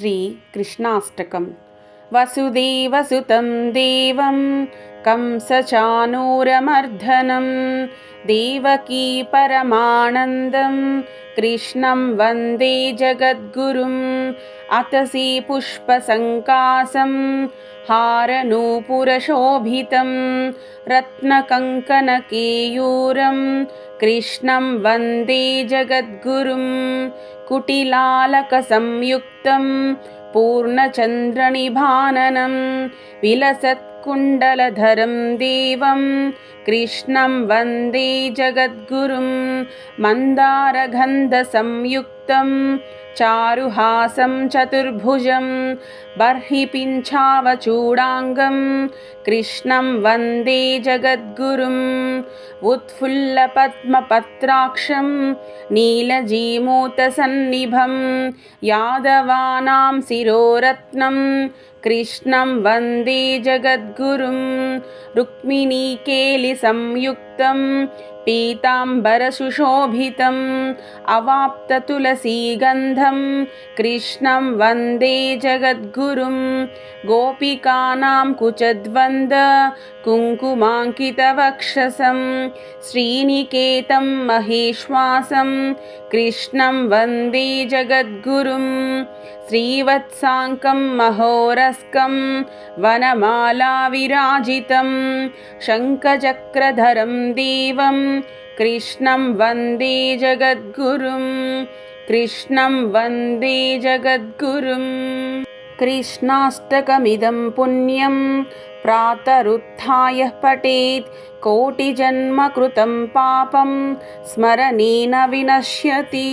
श्रीकृष्णाष्टकं वसुदेवसुतं देवं कंसचानूरमर्धनं देवकी परमानन्दं कृष्णं वन्दे जगद्गुरुम् अतसि पुष्पसङ्कासं हारनूपुरशोभितं रत्नकङ्कनकेयूरं कृष्णं वन्दे जगद्गुरुं कुटिलालकसंयुक्तं पूर्णचन्द्रनिभाननं विलसत्कुण्डलधरं देवं कृष्णं वन्दे जगद्गुरुं मन्दारगन्धसंयुक्तं चारुहासं चतुर्भुजं बर्हिपिञ्छावचूडाङ्गं कृष्णं वन्दे जगद्गुरुम् उत्फुल्लपद्मपत्राक्षं नीलजीमूतसन्निभं यादवानां शिरोरत्नं कृष्णं वन्दे जगद्गुरुं रुक्मिणीकेलिसंयुक्तं पीताम्बरसुशोभितम् अवाप्ततुलसीगन्धं कृष्णं वन्दे जगद्गुरुं गोपिकानां कुचद्वन्द कुङ्कुमाङ्कितवक्षसं श्रीनिकेतं महेश्वासं कृष्णं वन्दे जगद्गुरुं श्रीवत्साङ्कं महोरस्कं वनमालाविराजितं शङ्खचक्रधरं देवं कृष्णं वन्दे जगद्गुरुं। कृष्णं वन्दे जगद्गुरुम् कृष्णाष्टकमिदं पुण्यं प्रातरुत्थाय पठेत्। कोटिजन्मकृतं पापं स्मरणेन विनश्यति